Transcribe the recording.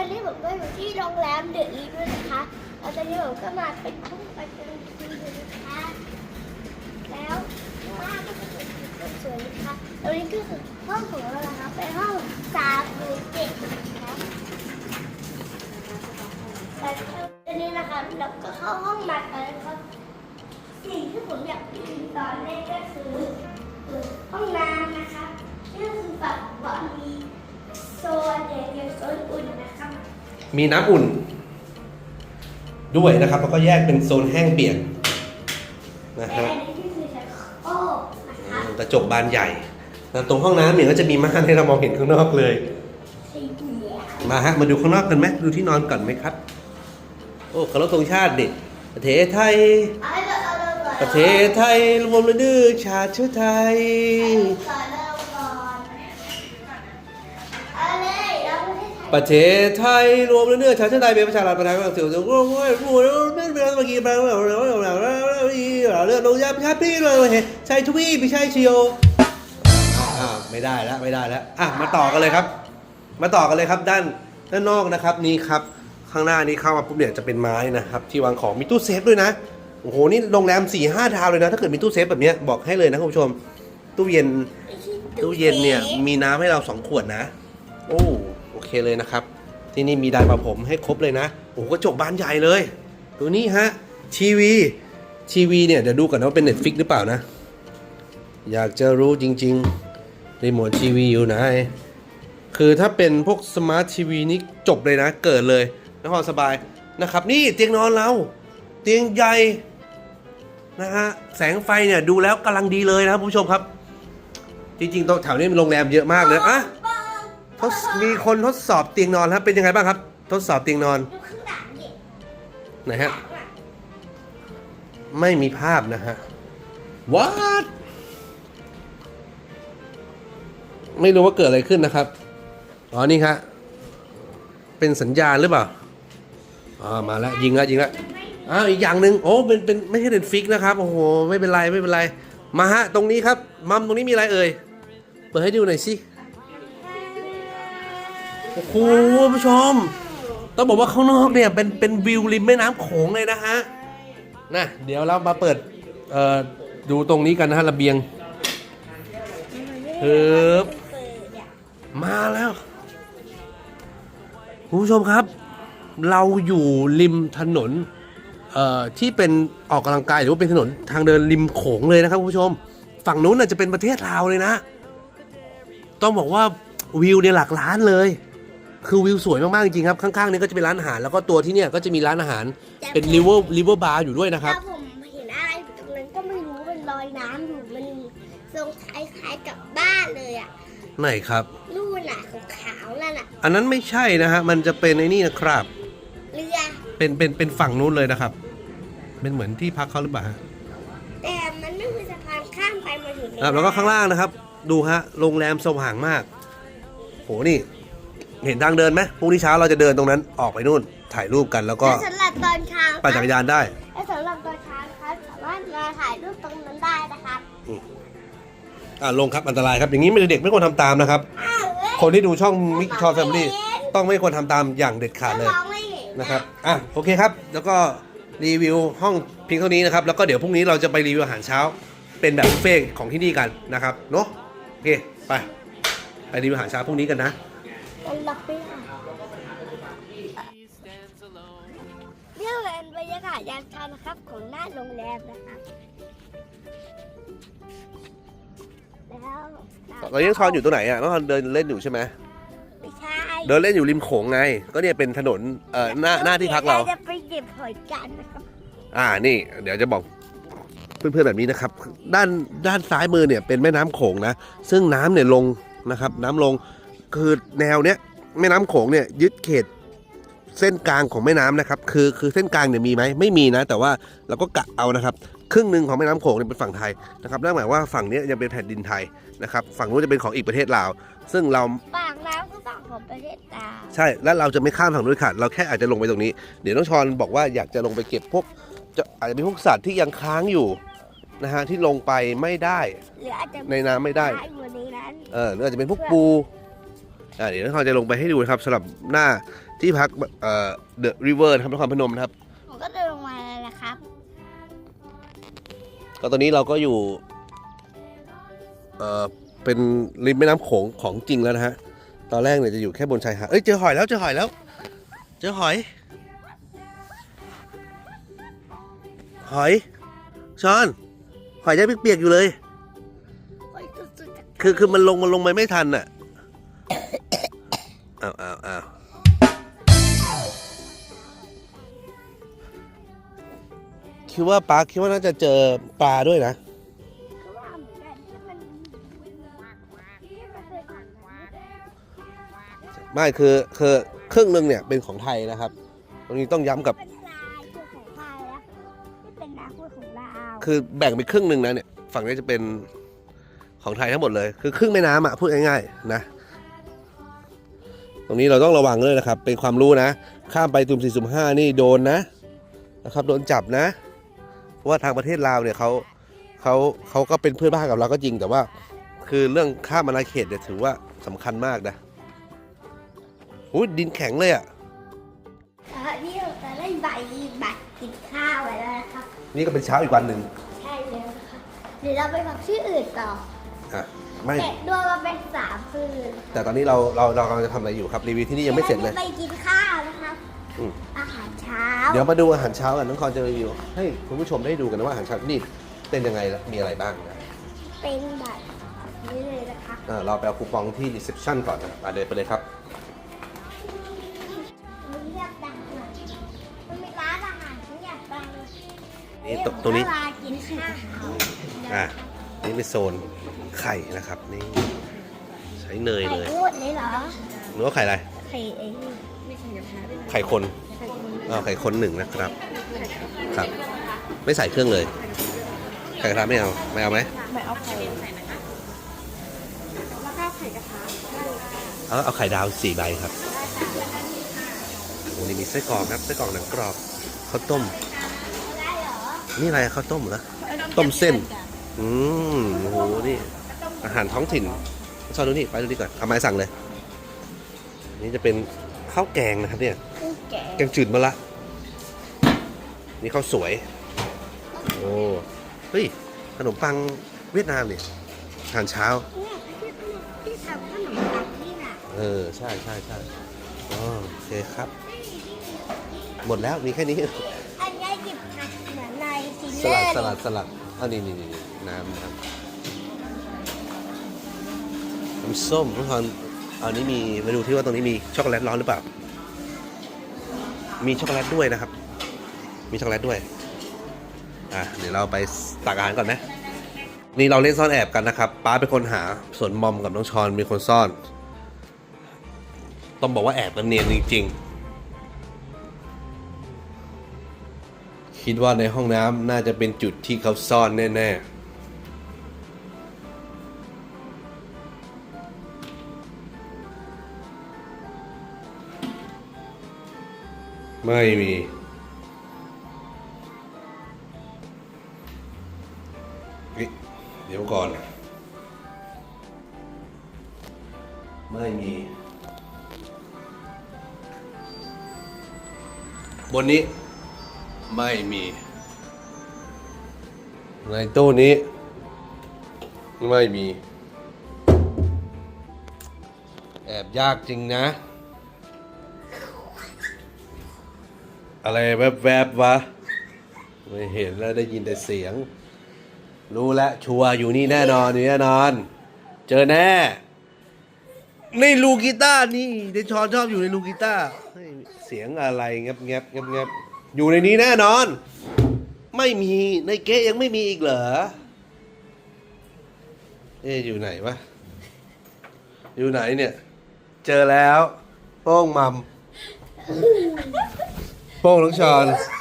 อนนี้ผมก็อยู่ที่โรงแรมเดอะลีฟนะคะแล้วตอนนี้ผมก็มาเป็นห้องประชุมทีนะคะ แล้วข้างล่างก็จะเป็นสีสวยนะคะตรงนี้ก็คือห้องของเรานะคะเป็นห้องสามหรือเจ็ดนะคะแล้วตอนนี้นะคะเราก็เข้าห้องมาแล้วครับสิ่งที่ผมอยากดูตอนแรกก็คือห้องน้ำนะคะนี่ก็คือแบบว่ามี โซนเด็กๆโซนอุ่นนะคะมีน้ำอุ่น ด้วยนะครับ แล้วก็แยกเป็นโซนแห้งเปียกนะและฮะอันนี้ก็คือชักโครกนะคะ กระจกบานใหญ่แล้วตรงห้องน้ำเนี่ยก็จะมีม่านให้เรามองเห็นข้างนอกเลย สีเหลืองมาฮะมาดูข้างนอกกันไหมดูที่นอนก่อนไหมครับ โอ้เคารพธงชาติดิประเทศไทย เอาให้เราเอาเราก่อนประเทศไทยรวมระดื้อชาติเชื้อไทย ก่อนเรา ประเทศไทยรวมระดื้อชาติเชื้อไทยเป็นประชารัฐประชาชนเสียวเสียวโอ้โหโอ้โหนั่เป็นเมื่อกี้เราเราเราเราเราเราเรื่องลงยาพิชาพี่เลยใช่ทวีไม่ใช่ชิโออ่าไม่ได้แล้วไม่ได้แล้วอะมาต่อกันเลยครับ มาต่อกันเลยครับด้านด้านนอกนะครับนี่ครับข้างหน้านี้เข้ามาปุ๊บเนี่ยจะเป็นไม้นะครับที่วางของมีตู้เซฟด้วยนะโอ้โหนี่โรงแรม4ี่ห้าดาวเลยนะ ถ้าเกิดมีตู้เซฟแบบนี้บอกให้เลยนะคุณผู้ชม ตู้เย็นตู้เย็นเนี่ยมีน้ำให้เราสองขวดนะ โอ้ เคเลยนะครับ ที่นี่มีไดานประผมให้ครบเลยนะโอ้กระจกบานใหญ่เลยตัวนี้ฮะทีวีทีวีเนี่ยเดี๋ยวดูก่อนว่าเป็น Netflix หรือเปล่านะ อยากจะรู้จริงๆรีโมททีวีอยู่ไหนคือถ้าเป็นพวกสมาร์ททีวีนี่จบเลยนะ เกิดเลยนครสบายนะครับ นี่เตียงนอนเรา เตียงใหญ่นะฮะแสงไฟเนี่ยดูแล้วกำลังดีเลยนะครับผู้ชมครับ จริงๆตรงแถวนี้มีโรงแรมเยอะมากเลยอะ ทดมีคนทดสอบเตียงนอนครับเป็นยังไงบ้างครับ ทดสอบเตียงนอนดูข้างหลังดิไหนฮะไม่มีภาพนะฮะ what ไม่รู้ว่าเกิดอะไรขึ้นนะครับอ๋อนี่ครับเป็นสัญญาณหรือเปล่าอ๋อมาแล้วยิงแล้วยิงแล้วอ้าวอีกอย่างหนึ่งโอ้เป็นเป็นไม่ใช่เน็ตฟิกนะครับโอ้โหไม่เป็นไรไม่เป็นไรมาฮะตรงนี้ครับมัมตรงนี้มีอะไรเอ่ยเปิดให้ดูหน่อยสิ โอ้โหผู้ชม ต้องบอกว่าข้างนอกเนี่ยเป็นเป็นวิวริมแม่น้ำโขงเลยนะฮะนะเดี๋ยวเรามาเปิดเอ่อดูตรงนี้กันนะฮะระเบียงเอิบมาแล้วคุณผู้ชมครับ เราอยู่ริมถนนเอ่อที่เป็นออกกำลังกายหรือว่าเป็นถนนทางเดินริมโขงเลยนะครับคุณผู้ชม ฝั่งนู้นจะเป็นประเทศลาวเลยนะ ต้องบอกว่าวิวเนี่ยหลักล้านเลย คือวิวสวยมากๆจริงๆครับ ข้างๆนี้ก็จะเป็นร้านอาหาร แล้วก็ตัวที่เนี่ยก็จะมีร้านอาหารเป็นริเวอร์ริเวอร์บาร์อยู่ด้วยนะครับ ถ้าผมเห็นอะไรอยู่ตรงนั้นก็ไม่รู้มันลอยน้ำอยู่มันทรงคล้ายๆกับบ้านเลยอะไหนครับนู่นน่ะขาวๆนั่นน่ะอันนั้นไม่ใช่นะฮะมันจะเป็นไอ้นี่นะครับ เรือเป็นเป็นเป็นฝั่งนู้นเลยนะครับ เป็นเหมือนที่พักเขาหรือเปล่าฮะแต่มันไม่มีสะพานข้ามไปมาถึงในครับแล้วก็ข้างล่างนะครับ ดูฮะโรงแรมสว่างมาก โหนี่ เห็นทางเดินไหมพรุ่งนี้เช้าเราจะเดินตรงนั้นออกไปนู่น ถ่ายรูปกันแล้วก็และสำหรับตอนเช้าปั่นจักรยานได้และสำหรับตอนเช้านะครับสามารถมาถ่ายรูปตรงนั้นได้นะครับอ่าลงครับอันตรายครับ อย่างนี้ไม่เด็กไม่ควรทำตามนะครับ อ้าวเว้ยคนที่ดูช่องมิกชอแฟมิลี่ต้องไม่ควรทำตามอย่างเด็ดขาดเลย มองไม่เห็นนะครับ อะ โอเคครับ แล้วก็รีวิวห้องเพียงเท่านี้นะครับ แล้วก็เดี๋ยวพรุ่งนี้เราจะไปรีวิวอาหารเช้า เป็นแบบบุฟเฟ่ต์ของที่นี่กันนะครับ เนอะโอเค ไป ไปรีวิวอาหารเช้าพรุ่งนี้กันนะ มันล็อกไม่ได้นี่เป็นบรรยากาศยามเช้านะครับของหน้าโรงแรมนะครับแล้วตอนนี้น้องทอนอยู่ตรงไหนอะน้องทอนเดินเล่นอยู่ใช่ไหมไม่ใช่เดินเล่นอยู่ริมโขงไง ก็เนี่ยเป็นถนนเอ่อหน้าหน้าที่พักเราจะไปเก็บหอยกันนะครับอ่านี่ เดี๋ยวจะบอกเพื่อนๆแบบนี้นะครับ ด้านด้านซ้ายมือเนี่ยเป็นแม่น้ำโขงนะ ซึ่งน้ำเนี่ยลงนะครับ น้ำลง คือแนวเนี้ยแม่น้ำโขงเนี่ยยึดเขตเส้นกลางของแม่น้ำนะครับ คือคือเส้นกลางเนี่ยมีไหมไม่มีนะ แต่ว่าเราก็กะเอานะครับ ครึ่งหนึ่งของแม่น้ำโขงเนี่ยเป็นฝั่งไทยนะครับนั่นหมายว่าฝั่งเนี้ยยังเป็นแผ่นดินไทยนะครับ ฝั่งนู้นจะเป็นของอีกประเทศลาว ซึ่งเราปากน้ำคือฝั่งของประเทศลาวใช่แล้วเราจะไม่ข้ามฝั่งนู้นค่ะเราแค่อาจจะลงไปตรงนี้ เดี๋ยวน้องชอนบอกว่าอยากจะลงไปเก็บพวกจะอาจจะมีพวกสัตว์ที่ยังค้างอยู่นะฮะที่ลงไปไม่ได้หรืออาจจะในน้ำไม่ได้อยู่ในนั้นเออหรืออาจจะเป็นพวกปูอ่า เดี๋ยวน้องชอนจะลงไปให้ดูนะครับสำหรับหน้าที่พักเอ่อ The River นะครับนครพนมนะครับผมก็เดินลงมาเลยนะครับ ก็ตอนนี้เราก็อยู่เอ่อเป็นริมแม่น้ำโขงของจริงแล้วนะฮะตอนแรกเนี่ยจะอยู่แค่บนชายหาดเอ้ยเจอหอยแล้วเจอหอยแล้ว เจอหอย หอยชอน หอยยังเปียกๆอยู่เลยโอ้ยสุดๆจากคือคือมันลงมันลงไปไม่ทันอะ อ้าวอ้าวอ้าวคิดว่าปลาคิดว่าน่าจะเจอปลาด้วยนะ ไม่คือคือครึ่งหนึ่งเนี่ยเป็นของไทยนะครับ ตรงนี้ต้องย้ำกับคือแล้วที่เป็นน้ำคือของลาวคือแบ่งไปครึ่งหนึ่งนะเนี่ย ฝั่งนี้จะเป็นของไทยทั้งหมดเลย คือครึ่งแม่น้ำอะพูดง่ายๆนะ รงนี้เราต้องระวังเลยนะครับ เป็นความรู้นะ ข้ามไปตุ่มสี่สุ่มห้านี่โดนนะนะครับโดนจับนะ เพราะว่าทางประเทศลาวเนี่ยเขาเขาเขาก็เป็นเพื่อนบ้านกับเราก็จริงแต่ว่า คือเรื่องข้ามอาณาเขตเนี่ยถือว่าสำคัญมากนะอุ้ยดินแข็งเลยอะแล้วนี่เราจะเล่นใบบัตรกินข้าวไว้แล้วนะครับนี่ก็เป็นเช้าอีกวันหนึ่งใช่แล้วนะคะเดี๋ยวเราไปพักที่อื่นต่ออะ ไม่เสร็จดวงเราเป็นสามคืนแต่ตอนนี้เราเราเรากำลังจะทำอะไรอยู่ครับรีวิวที่นี่ยังไม่เสร็จเลย ไปกินข้าวนะครับ อืม อาหารเช้าเดี๋ยวมาดูอาหารเช้ากันน้องคอนจะรีวิวให้คุณผู้ชมได้ดูกันนะว่าอาหารเช้าที่นี่เป็นยังไงและมีอะไรบ้างนะเป็นแบบนี้เลยนะคะอ่าเราไปเอาคูปองที่ reception ก่อนนะอะเดินไปเลยครับมันเรียกดังหน่อยมันมีร้านอาหารที่อยากดังนี่ตรงตรงนี้ เวลากินข้าวอะ นี่เป็นโซนไข่นะครับนี่ใช้เนยไข่เลยพูดเลยเหรอหรือว่าไข่อะไร ไข่เองไข่คนอ่าไข่คนหนึ่งนะครับ ครับ ไม่ใส่เครื่องเลย ไข่กระทะไม่เอา ไม่เอาไหมไม่เอาไข่เอาเอาไข่ดาวสี่ใบครับโอ้นี่มีไส้กรอกครับไส้กรอกหนังกรอบข้าวต้มได้เหรอนี่อะไรข้าวต้มเหรอต้มเส้น อืมโอ้โหนี่อาหารท้องถิ่นชอบดูนี่ไปดูนี่ก่อนเอาไม้สั่งเลย นี่จะเป็นข้าวแกงนะครับเนี่ยกุ้งแกะแกงจืดมะละ นี่ข้าวสวย โอ้เฮ้ยขนมปังเวียดนามเนี่ยอาหารเช้าเนี่ยที่ที่ทำขนมปังนี่น่ะเออใช่ใช่ใช่อ๋อโอเคครับ หมดแล้วมีแค่นี้อันนี้หยิบผักเหมือนในซิลสเลอลัดร์สลัดสลัดอันนี้นี่นี่ นี่น้ำน้ำน้ำส้มทุกคนอันนี้มีมาดูที่ว่าตรงนี้มีช็อกโกแลตร้อนหรือเปล่า มีช็อกโกแลตด้วยนะครับ มีช็อกโกแลตด้วย อะเดี๋ยวเราไปตักอาหารก่อนนะนี่เราเล่นซ่อนแอบกันนะครับป้าเป็นคนหาส่วนมอมกับน้องชอนเป็นคนซ่อน ต้องบอกว่าแอบกันเนียนจริง ๆ คิดว่าในห้องน้ำน่าจะเป็นจุดที่เขาซ่อนแน่ ๆ ไม่มี เดี๋ยวก่อน ไม่มี บนนี้ ไม่มี ในตู้นี้ ไม่มี แอบยากจริงนะ อะไรแวบๆวะ ไม่เห็นแล้วได้ยินแต่เสียง รู้แล้วชัวร์อยู่นี่แน่นอนอยู่แน่นอน เจอแน่ในลูกีตาร์นี่เดชอนชอบอยู่ในลูกีตาร์เฮ้ยเสียงอะไรเงียบเงียบเงียบเงียบอยู่ในนี้แน่นอน ไม่มีในเก๊ยังไม่มีอีกเหรอเอ๊อยู่ไหนวะ อยู่ไหนเนี่ย เจอแล้วโป้งมัม โป้งน้องชอนเ